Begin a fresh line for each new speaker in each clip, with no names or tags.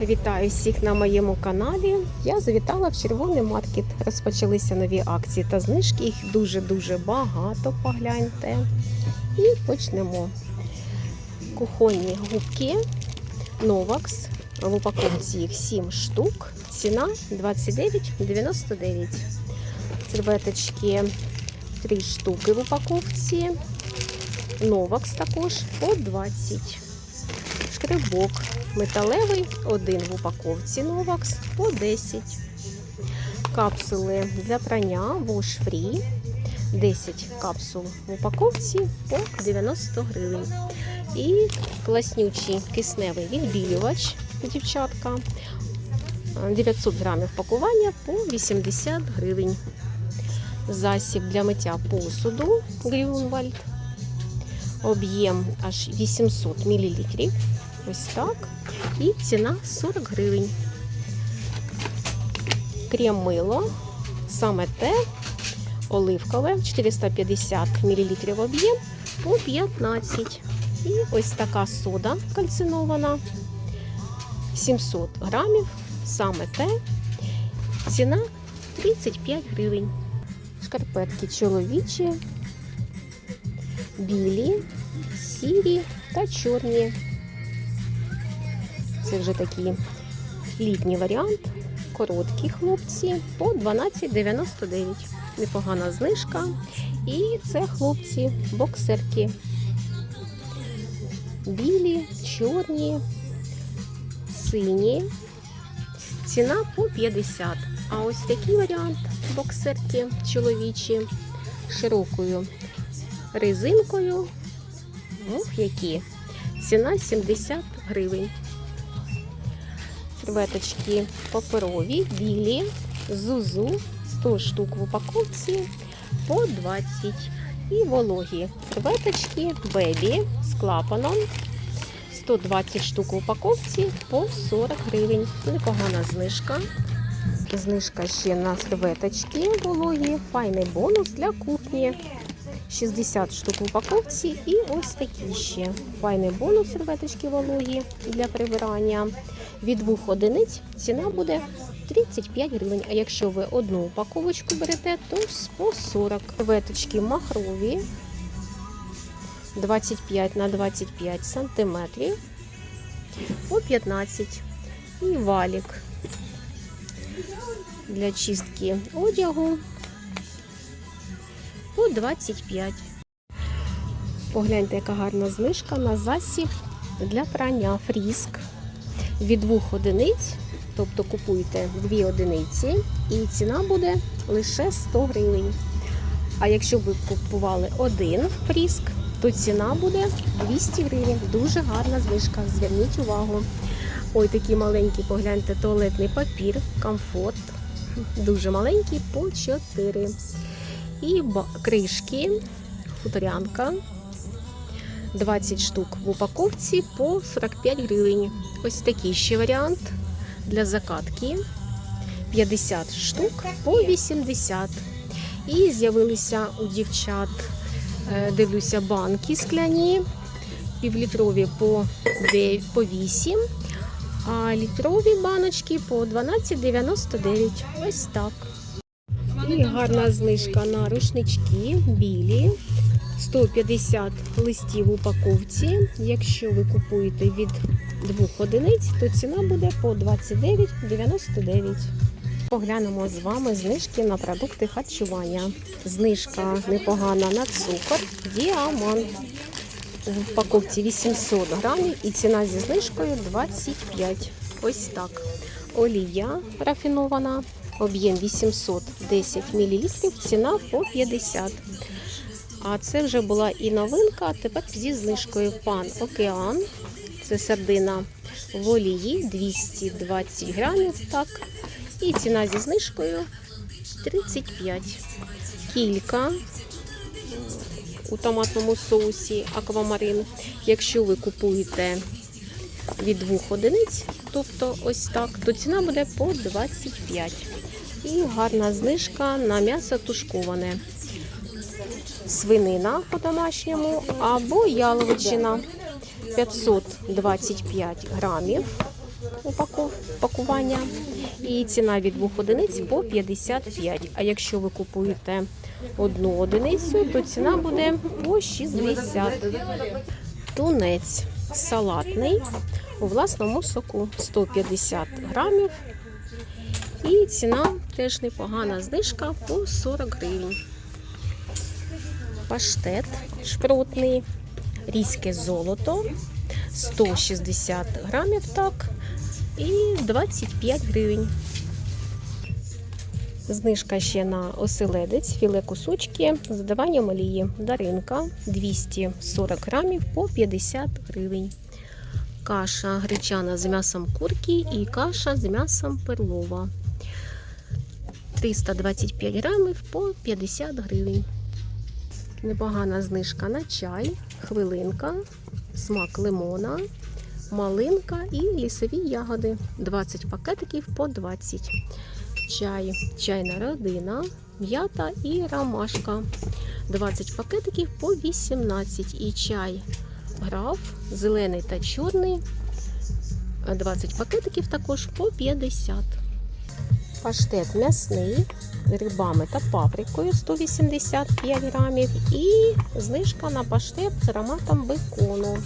Вітаю всіх на моєму каналі. Я завітала в червоний маркет. Розпочалися нові акції та знижки. Їх дуже-дуже багато. Погляньте. І почнемо. Кухонні губки Новакс. В упаковці їх 7 штук. Ціна 29,99. Серветочки 3 штуки в упаковці. Новакс також по 20. Шкребок металевий, один в упаковці Новакс по 10. Капсули для прання Wash Free 10 капсул в упаковці по 90 гривень. І класнючий кисневий відбілювач, дівчатка. 900 грамів пакування по 80 гривень. Засіб для миття посуду Грюнвальд. Об'єм аж 800 мл. Ось так. І ціна 40 гривень. Крем мило. Саме те оливкове 450 мл об'єм по 15. І ось така сода кальцинована 700 грамів. Саме те. Ціна 35 гривень. Шкарпетки чоловічі, білі, сірі та чорні. Це вже такий літній варіант. Короткі хлопці по 12,99. Непогана знижка. І це хлопці боксерки. Білі, чорні, сині. Ціна по 50. А ось такий варіант боксерки чоловічі широкою резинкою. Ох, які. Ціна 70 гривень. Серветочки паперові, білі, зузу, 100 штук в упаковці по 20. І вологі серветочки бебі з клапаном. 120 штук в упаковці по 40 гривень. Непогана знижка. Знижка ще на серветочки вологі. Файний бонус для кухні. 60 штук в упаковці і ось такі ще. Файний бонус серветочки вологі для прибирання. Від двох одиниць ціна буде 35 гривень. А якщо ви одну упаковочку берете, то по 40. Серветочки махрові 25 на 25 сантиметрів по 15. І валік для чистки одягу по 25. Погляньте, яка гарна знижка на засіб для прання фріск від двох одиниць. Тобто купуйте дві одиниці, і ціна буде лише 100 гривень. А якщо ви купували один фріск, то ціна буде 200 гривень. Дуже гарна знижка. Зверніть увагу. Ой, такий маленький, погляньте, туалетний папір, комфорт. Дуже маленький по 4. І кришки, хуторянка. 20 штук в упаковці по 45 гривень. Ось такий ще варіант для закатки. 50 штук по 80. І з'явилися у дівчат, е, дивлюся, банки скляні, півлітрові по 8, а літрові баночки по 12,99. Ось так. Гарна знижка на рушнички білі. 150 листів в упаковці. Якщо ви купуєте від двох одиниць, то ціна буде по 29,99. Поглянемо з вами знижки на продукти харчування. Знижка непогана на цукор. Діамант. В упаковці 800 грамів і ціна зі знижкою 25. Ось так. Олія рафінована. Об'єм 810 мл, ціна по 50. А це вже була і новинка, тепер зі знижкою пан Океан. Це сардина в олії 220 грамів. Так. І ціна зі знижкою 35. Кілька у томатному соусі аквамарин. Якщо ви купуєте від двох одиниць, тобто ось так, то ціна буде по 25. І гарна знижка на м'ясо тушковане. Свинина по-домашньому або яловичина 525 грамів. упаков, пакування. І ціна від двох одиниць по 55. А якщо ви купуєте одну одиницю, то ціна буде по 60. Тунець салатний у власному соку 150 грамів. І ціна теж непогана знижка по 40 гривень. Паштет шпротний, різьке золото 160 грамів так і 25 гривень. Знижка ще на оселедець, філе кусочки з додаванням олії. Даринка 240 грамів по 50 гривень. Каша гречана з м'ясом курки і каша з м'ясом перлова. 325 грамів по 50 гривень. Непогана знижка на чай, хвилинка, смак лимона, малинка і лісові ягоди. 20 пакетиків по 20. Чай, чайна родина, м'ята і ромашка. 20 пакетиків по 18. І чай граф, зелений та чорний. 20 пакетиків також по 50. Паштет м'ясний грибами та паприкою 185 грамів. І знижка на паштет з ароматом бекону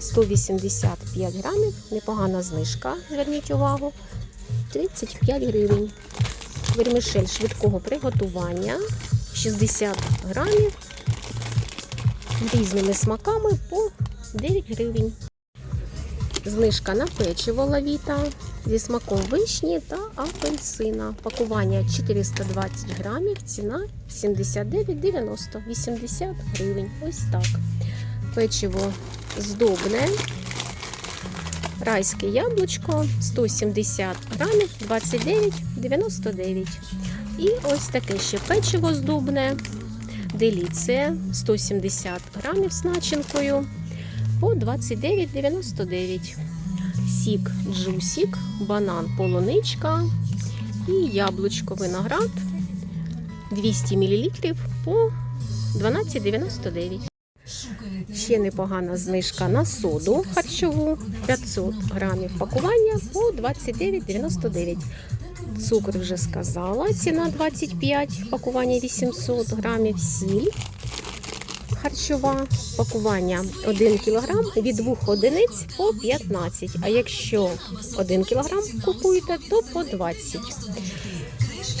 185 грамів. Непогана знижка, зверніть увагу, 35 гривень. Вермішель швидкого приготування 60 грамів різними смаками по 9 гривень. Знижка на печиво лавіта зі смаком вишні та апельсина. Пакування 420 грамів, ціна 79,90, 80 гривень. Ось так. Печиво здобне. Райське яблучко 170 грамів, 29,99. І ось таке ще печиво здобне. Деліція 170 грамів з начинкою по 29,99. Сік джусік, банан полуничка і яблучко виноград 200 мл по 12,99. Ще непогана знижка на соду харчову 500 грамів пакування по 29,99. Цукор вже сказала, ціна 25, пакування 800 грамів, сіль харчова, пакування 1 кг від 2 одиниць по 15. А якщо 1 кг купуєте, то по 20.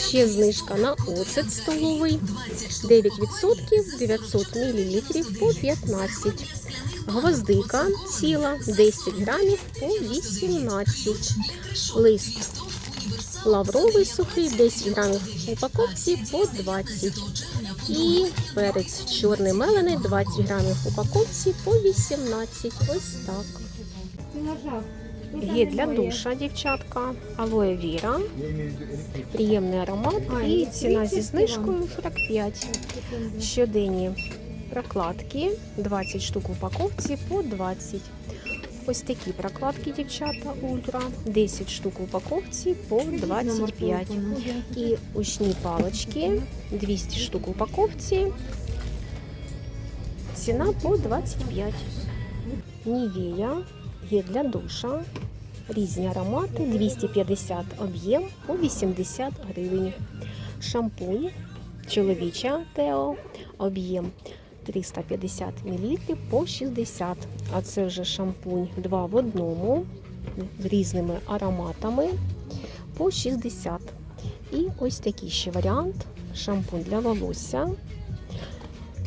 Ще знижка на оцет столовий 9% 900 мл по 15. Гвоздика ціла 10 грамів по 18. Лист лавровий сухий 10 грамів в упаковці по 20. І перець чорний мелений 20 грамів в упаковці по 18. Ось так. Є для душа, дівчатка, алоє віра, приємний аромат і ціна зі знижкою 45. Щоденні прокладки 20 штук в упаковці по 20. Ось такі прокладки, дівчата, ультра, 10 штук в упаковці по 25. І ушні палочки 200 штук в упаковці. Ціна по 25. Нівія є для душа. Різні аромати 250 об'єм по 80 гривень. Шампунь чоловіча Тео об'єм 350 мл по 60. А це вже шампунь 2 в одному з різними ароматами по 60. І ось такий ще варіант: шампунь для волосся,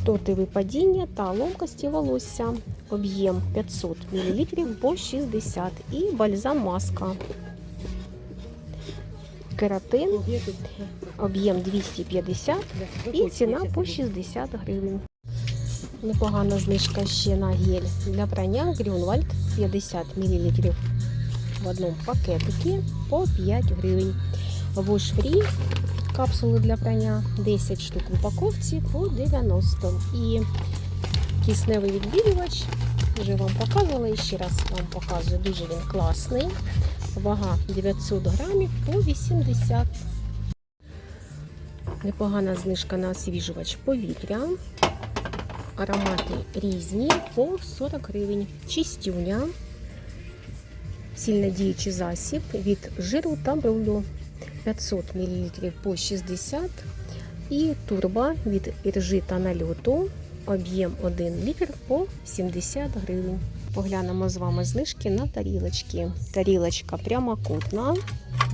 проти випадіння та ломкості волосся. Об'єм 500 мл по 60 і бальзам маска. Кератин, об'єм 250 і ціна по 60 гривень. Непогана знижка ще на гель для прання Грюнвальд 50 мл в одному пакетикі по 5 гривень. Wash капсули для прання 10 штук в упаковці по 90. І кисневий відбілювач вже вам показувала і ще раз вам показую. Дуже він класний. Вага 900 грамів по 80. Непогана знижка на освіжувач повітря. Аромати різні по 40 гривень. Чистюня Сильнодіючий засіб від жиру та брулю 500 мл по 60 і турба від іржи та нальоту об'єм 1 літр по 70 гривень. Поглянемо з вами знижки на тарілочки. Тарілочка прямокутна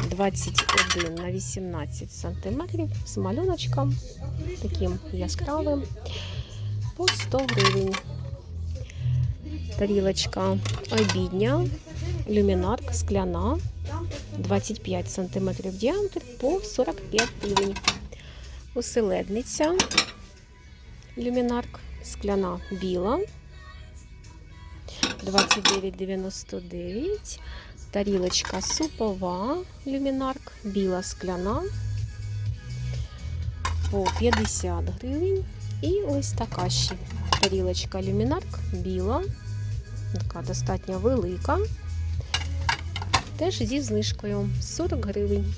21 на 18 см з малюночком таким яскравим по 100 гривень. Тарілочка обідня, люмінарк скляна 25 см діаметр по 45 гривень. Оселедниця люмінарк скляна біла 29,99. Тарілочка супова люмінарк, біла скляна по 50 гривень. І ось така ще тарілочка люмінарк біла, така достатньо велика. Теж зі знижкою 40 гривень.